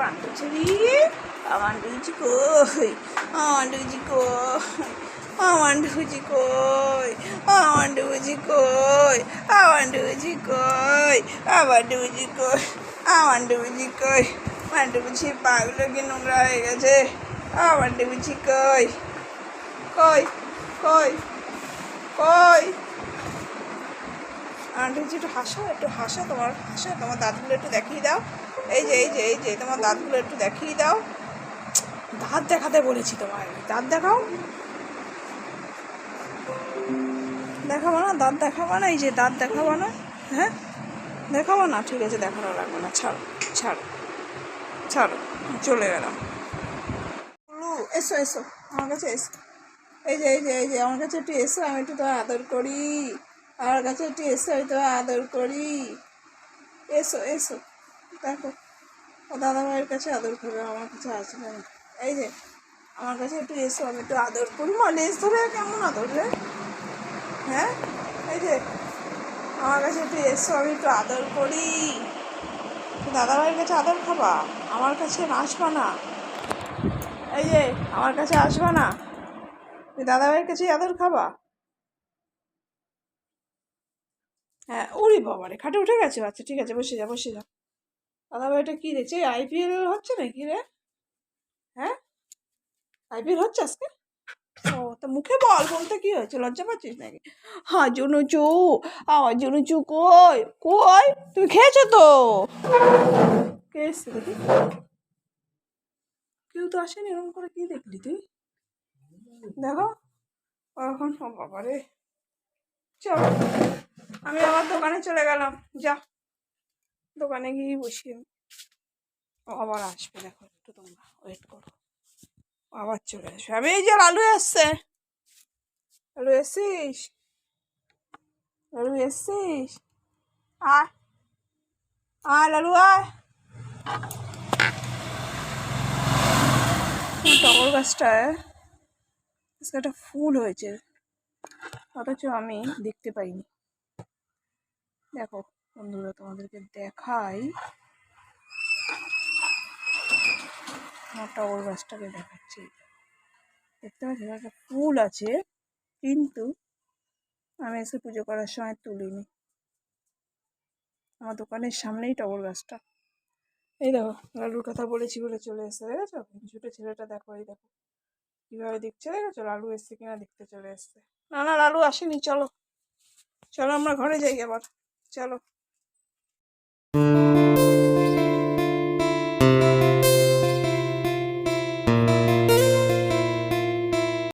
বান্ধবী আমার ডুজি কই? আমার ডুজি কই? আমার ডুজি কই? আমার ডুজি কই? আমার ডুজি কই? আমার কই? কই? কি গেছে? কই? কই? কই? কই? একটু হাসো একটু হাসো, তোমার হাসো, তোমার দাঁতগুলো একটু দেখিয়ে দাও। এই যে এই যে এই যে, তোমার দাঁতগুলো একটু দেখিয়ে দাও। দাঁত দেখাতে বলেছি তোমার দাঁত দেখাও। দেখাবো না? দাঁত দেখাবো না? এই যে, দাঁত দেখাবো না? হ্যাঁ? দেখাবো না? ঠিক আছে, দেখানো লাগবে না। ছাড়ো ছাড়ো ছাড়ো, চলে গেলাম। এসো এসো। আমার কাছে এসো। এই যে এই যে এই যে, আমার কাছে একটু এসো, আমি একটু তো আদর করি। আমার কাছে একটু এসো, আমি তো আদর করি। এসো এসো। দেখো। ও দাদা ভাইয়ের কাছে আদর করবে, আমার কাছে আসবে না এই যে, আমার কাছে একটু এসো, আমি একটু আদর করি। মা লেস ধরে কেমন আদর রে? হ্যাঁ? এই যে, আমার কাছে একটু এসো, আমি একটু আদর করি। দাদা ভাইয়ের কাছে আদর খাবা? আমার কাছে আসবা না। এই যে, আমার কাছে আসবা না। তুমি দাদা ভাইয়ের কাছে আদর খাবা? হ্যাঁ ওরে বাবা রে খাটে উঠে গেছে আচ্ছা ঠিক আছে, বসে যা বসে যা। দাদা ভাইটা কী দেখছে? আইপিএল হচ্ছে নাকি রে? হ্যাঁ? আইপিএল হচ্ছে আজকে? ও, তা মুখে বল বলতে কি হয়েছে? লজ্জা পাচ্ছিস নাকি? হ্যাঁ জুনুচু আমার জুনুচু কই? কই? তুমি খেয়েছো তো? কে এসছে দেখি। কেউ তো আসেনি, এরকম করে কি দেখলি তুই? দেখো। এখন বাবা রে চলো, আমি আমার দোকানে চলে গেলাম। যা। দোকানে গিয়ে বসি আবার আসবে, দেখো একটু তোমরা ওয়েট করো। আবার চলে আসবে। আমি এই যে আলু এসছে। আলু এসছিস? লালু এসছিস? আয়। আয় লালু, আয়। টগর গাছটায় আজকে একটা ফুল হয়েছে। অথচ আমি দেখতে পাইনি। দেখো। বন্ধুরা, তোমাদেরকে দেখাই আমার টগর গাছটাকে দেখাচ্ছি। দেখতে পাচ্ছি? একটা ফুল আছে, কিন্তু আমি এসে পুজো করার সময় তুলিনি। আমার দোকানের সামনেই টগর গাছটা। এই দেখো, লালুর কথা বলেছি বলে চলে এসে দেখেছ? ছোটো ছেলেটা দেখো, এই দেখো। কীভাবে দেখছে, দেখেছ? লালু এসছে কিনা দেখতে চলে এসছে। না না, লালু আসেনি, চলো। চলো, আমরা ঘরে যাই আবার। চলো। Mm.